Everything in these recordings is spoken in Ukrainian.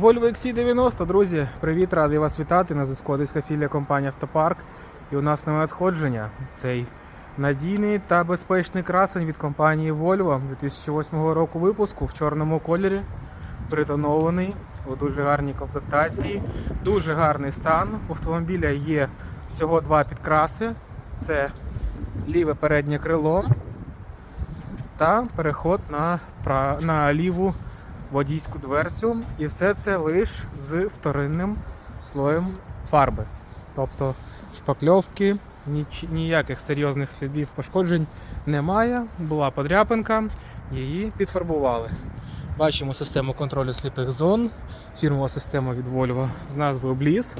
Volvo XC90, друзі, привіт, радий вас вітати. На зв'язку Одеська філія компанії Автопарк. І у нас нове надходження. Цей надійний та безпечний красень від компанії Volvo 2008 року випуску в чорному кольорі. Притонований у дуже гарній комплектації, дуже гарний стан. У автомобіля є всього два підкраси: це ліве переднє крило та переход на, пра- на ліву водійську дверцю, і все це лише з вторинним слоєм фарби. Тобто шпакльовки, ніяких серйозних слідів пошкоджень немає. Була подряпинка, її підфарбували. Бачимо систему контролю сліпих зон, фірмова система від Volvo з назвою Bliss.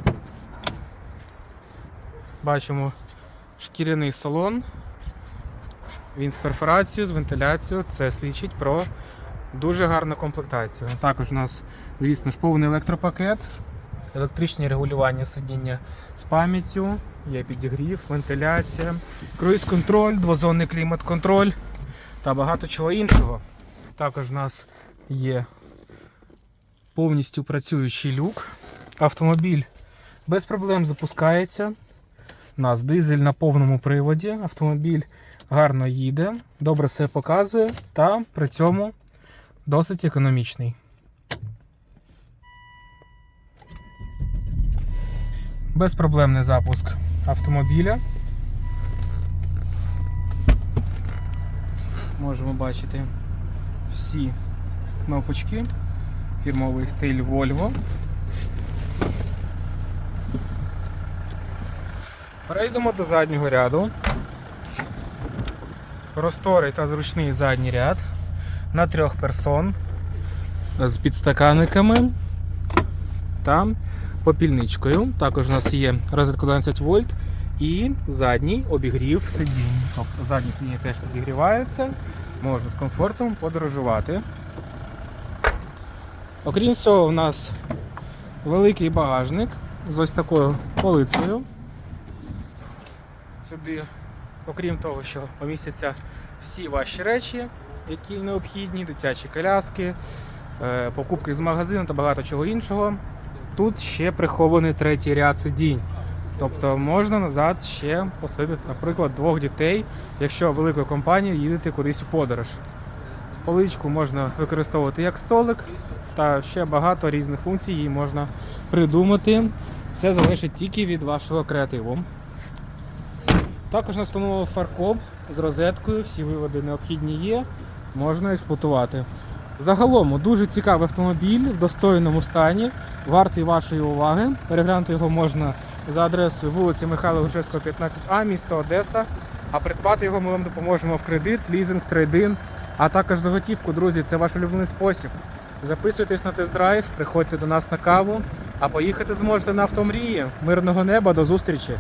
Бачимо шкіряний салон. Він з перфорацією, з вентиляцією. Це свідчить про Дуже гарна комплектація. Також у нас, звісно ж, повний електропакет, електричне регулювання сидіння з пам'яттю, є підігрів, вентиляція, круїз-контроль, двозонний клімат-контроль та багато чого іншого. Також у нас є повністю працюючий люк. Автомобіль без проблем запускається. У нас дизель на повному приводі. Автомобіль гарно їде, добре все показує та при цьому досить економічний. Безпроблемний запуск автомобіля. Можемо бачити всі кнопочки, фірмовий стиль Volvo. Перейдемо до заднього ряду. Просторий та зручний задній ряд на трьох персон з підстаканниками та попільничкою. Також у нас є розетка 12 вольт і задній обігрів сидінь. Тобто задні сидіння теж підігріваються, можна з комфортом подорожувати. Окрім цього, у нас великий багажник з ось такою полицею. Сюди, окрім того, що помістяться всі ваші речі, які необхідні, дитячі коляски, е, покупки з магазину та багато чого іншого. Тут ще прихований третій ряд сидінь. Тобто можна назад ще посадити, наприклад, двох дітей, якщо великою компанією їдете кудись у подорож. Поличку можна використовувати як столик, та ще багато різних функцій її можна придумати. Все залежить тільки від вашого креативу. Також нас встановив фаркоп з розеткою, всі виводи необхідні є, можна експлуатувати. Загалом дуже цікавий автомобіль в достойному стані, вартий вашої уваги. Переглянути його можна за адресою вулиці Михайла Грушевського, 15А, місто Одеса. А придбати його ми вам допоможемо в кредит, лізинг, трейдин, а також за готівку, друзі, це ваш улюблений спосіб. Записуйтесь на тест-драйв, приходьте до нас на каву, а поїхати зможете на автомрії. Мирного неба, до зустрічі!